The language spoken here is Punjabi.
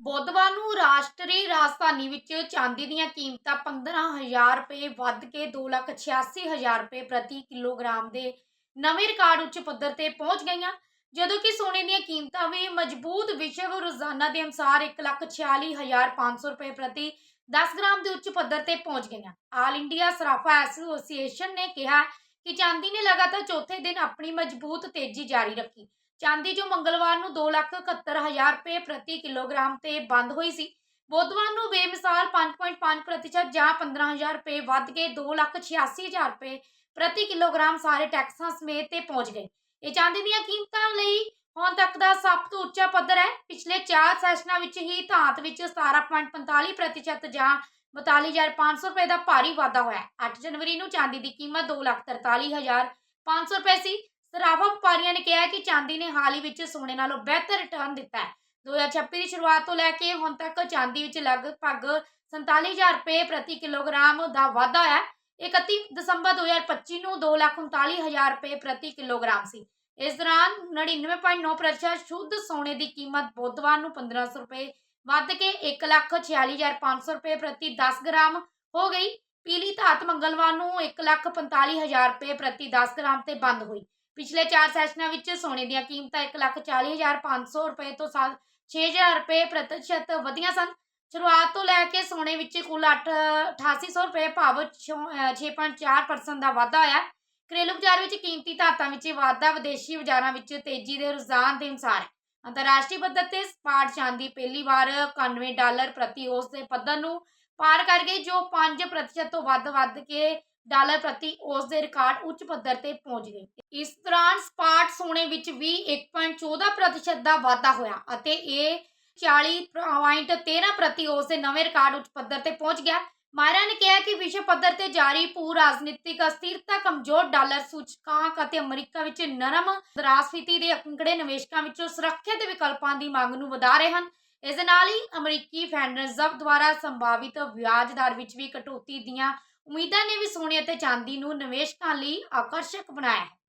ਬੁੱਧਵਾਰ ਨੂੰ ਰਾਸ਼ਟਰੀ ਰਾਜਧਾਨੀ ਵਿੱਚ ਚਾਂਦੀ ਦੀਆਂ ਕੀਮਤਾਂ 15000 ਰੁਪਏ ਵੱਧ ਕੇ 286000 ਰੁਪਏ ਪ੍ਰਤੀ ਕਿਲੋਗ੍ਰਾਮ ਦੇ ਨਵੇਂ ਰਿਕਾਰਡ ਉੱਚ ਪੱਧਰ ਤੇ ਪਹੁੰਚ ਗਈਆਂ। ਜਦੋਂ ਕਿ ਸੋਨੇ ਦੀਆਂ ਕੀਮਤਾਂ ਵੀ ਮਜ਼ਬੂਤ ਵਿਸ਼ਵ ਰੋਜ਼ਾਨਾ ਦੇ ਅਨੁਸਾਰ 146500 ਰੁਪਏ ਪ੍ਰਤੀ 10 ਗ੍ਰਾਮ ਦੇ ਉੱਚ ਪੱਧਰ ਤੇ ਪਹੁੰਚ ਗਈਆਂ। ਆਲ ਇੰਡੀਆ ਸਰਾਫਾ ਐਸੋਸੀਏਸ਼ਨ ਨੇ ਕਿਹਾ ਕਿ ਚਾਂਦੀ ਨੇ ਲਗਾਤਾਰ ਚੌਥੇ ਦਿਨ ਆਪਣੀ ਮਜ਼ਬੂਤ ਤੇਜ਼ੀ ਜਾਰੀ ਰੱਖੀ। ਚਾਂਦੀ ਜੋ ਮੰਗਲਵਾਰ ਨੂੰ 271000 ਰੁਪਏ ਪ੍ਰਤੀ ਕਿਲੋਗ੍ਰਾਮ ਤੇ ਬੰਦ ਹੋਈ ਸੀ। ਬੁੱਧਵਾਰ ਨੂੰ ਬੇਮਿਸਾਲ 5.5% ਜਾਂ 15000 ਰੁਪਏ ਵੱਧ ਕੇ 286000 ਰੁਪਏ ਪ੍ਰਤੀ ਕਿਲੋਗ੍ਰਾਮ ਸਾਰੇ ਟੈਕਸਾਂ ਸਮੇਤ ਤੇ ਪਹੁੰਚ ਗਏ। ਇਹ ਚਾਂਦੀ ਦੀਆਂ ਕੀਮਤਾਂ ਲਈ ਹੁਣ ਤੱਕ ਦਾ ਸਭ ਤੋਂ ਉੱਚਾ ਪੱਧਰ ਹੈ। ਪਿਛਲੇ 4 ਸੈਸ਼ਨਾਂ ਵਿੱਚ ਹੀ ਧਾਤ ਵਿੱਚ 17.45% ਜਾਂ 42500 ਰੁਪਏ ਦਾ ਭਾਰੀ ਵਾਧਾ ਹੋਇਆ। ਹੈ 8 ਜਨਵਰੀ ਨੂੰ ਚਾਂਦੀ ਦੀ ਕੀਮਤ 243500 ਰੁਪਏ ਸੀ। ਸਰਾਫਾ ਵਪਾਰੀਆਂ ਨੇ ਕਿਹਾ ਕਿ ਚਾਂਦੀ ਨੇ ਹਾਲ ਹੀ ਵਿੱਚ ਸੋਨੇ ਨਾਲੋਂ ਬਿਹਤਰ ਰਿਟਰਨ ਦਿੱਤਾ ਹੈ। 2026 ਦੀ ਸ਼ੁਰੂਆਤ ਤੋਂ ਲੈ ਕੇ ਹੁਣ ਤੱਕ ਚਾਂਦੀ ਵਿੱਚ ਲਗਭਗ 47000 ਰੁਪਏ ਪ੍ਰਤੀ ਕਿਲੋਗ੍ਰਾਮ ਦਾ ਵਾਧਾ ਹੈ। 31 ਦਸੰਬਰ 2025 ਨੂੰ 239000 ਰੁਪਏ ਪ੍ਰਤੀ ਕਿਲੋਗ੍ਰਾਮ ਸੀ। ਇਸ ਦੌਰਾਨ 99.9% ਸ਼ੁੱਧ ਸੋਨੇ ਦੀ ਕੀਮਤ ਬੁੱਧਵਾਰ ਨੂੰ 1500 ਰੁਪਏ ਵੱਧ ਕੇ 146500 ਰੁਪਏ ਪ੍ਰਤੀ 10 ਗ੍ਰਾਮ ਹੋ ਗਈ। ਪੀਲੀ ਧਾਤ ਮੰਗਲਵਾਰ ਨੂੰ 145000 ਰੁਪਏ ਪ੍ਰਤੀ 10 ਗ੍ਰਾਮ ਤੇ ਬੰਦ ਹੋਈ। ਪਿਛਲੇ 4 ਸੈਸ਼ਨਾਂ ਵਿੱਚ ਸੋਨੇ ਦੀਆਂ ਕੀਮਤਾਂ 140500 ਰੁਪਏ ਤੋਂ 6000 ਰੁਪਏ ਪ੍ਰਤੀਸ਼ਤ ਵਧੀਆਂ ਸਨ। ਸ਼ੁਰੂਆਤ ਤੋਂ ਲੈ ਕੇ ਸੋਨੇ ਵਿੱਚ ਕੁੱਲ 8 8800 ਰੁਪਏ ਭਾਵ 6.4% ਦਾ ਵਾਧਾ ਹੋਇਆ। ਘਰੇਲੂ ਬਾਜ਼ਾਰ ਵਿੱਚ ਕੀਮਤੀ ਧਾਤਾਂ ਵਿੱਚ ਵਾਧਾ ਵਿਦੇਸ਼ੀ ਬਾਜ਼ਾਰਾਂ ਵਿੱਚ ਤੇਜ਼ੀ ਦੇ ਰੁਝਾਨ ਦੇ ਅਨੁਸਾਰ ਅੰਤਰਰਾਸ਼ਟਰੀ ਪੱਧਰ ਤੇ ਸਪਾਟ ਚਾਂਦੀ ਪਹਿਲੀ ਵਾਰ 91 ਡਾਲਰ ਪ੍ਰਤੀ ਉਸ ਦੇ ਪੱਧਰ ਨੂੰ ਪਾਰ ਕਰ ਗਈ, ਜੋ 5% ਤੋਂ ਵੱਧ ਵੱਧ ਕੇ ਡਾਲਰ ਪ੍ਰਤੀ ਔਸ ਦੇ ਰਿਕਾਰਡ ਉੱਚ ਪੱਧਰ ਤੇ ਪਹੁੰਚ ਗਈ। ਇਸ ਦੌਰਾਨ ਸਪਾਟ ਸੋਨੇ ਵਿੱਚ ਵੀ 1.14% ਦਾ ਵਾਧਾ ਹੋਇਆ ਅਤੇ ਇਹ 40.13 ਪ੍ਰਤੀ ਔਸ ਦੇ ਨਵੇਂ ਰਿਕਾਰਡ ਉੱਚ ਪੱਧਰ ਤੇ ਪਹੁੰਚ ਗਿਆ। ਮਾਇਰਾ ਨੇ ਕਿਹਾ ਕਿ ਵਿਸ਼ਵ ਪੱਧਰ ਤੇ ਜਾਰੀ ਭੂ ਰਾਜਨੀਤਿਕ ਅਸਥਿਰਤਾ ਕਮਜ਼ੋਰ ਡਾਲਰ ਸੂਚਕਾਂਕ ਅਤੇ ਅਮਰੀਕਾ ਵਿੱਚ ਨਰਮ ਮੁਦਰਾਸਫੀਤੀ ਦੇ ਅੰਕੜੇ ਨਿਵੇਸ਼ਕਾਂ ਵਿੱਚੋਂ ਸੁਰੱਖਿਅਤ ਵਿਕਲਪਾਂ ਦੀ ਮੰਗ ਨੂੰ ਵਧਾ ਰਹੇ ਹਨ। ਇਸ ਦੇ ਨਾਲ ਹੀ ਅਮਰੀਕੀ ਫੈਡਰਲ ਰਿਜ਼ਰਵ ਦੁਆਰਾ ਸੰਭਾਵਿਤ ਵਿਆਜ ਦਰ ਵਿੱਚ ਵੀ ਕਟੌਤੀ ਦੀਆਂ ਉਮੀਦਾਂ ਨੇ ਵੀ ਸੋਨੇ ਅਤੇ ਚਾਂਦੀ ਨੂੰ ਨਿਵੇਸ਼ਕਾਂ ਲਈ ਆਕਰਸ਼ਕ ਬਣਾਇਆ ਹੈ।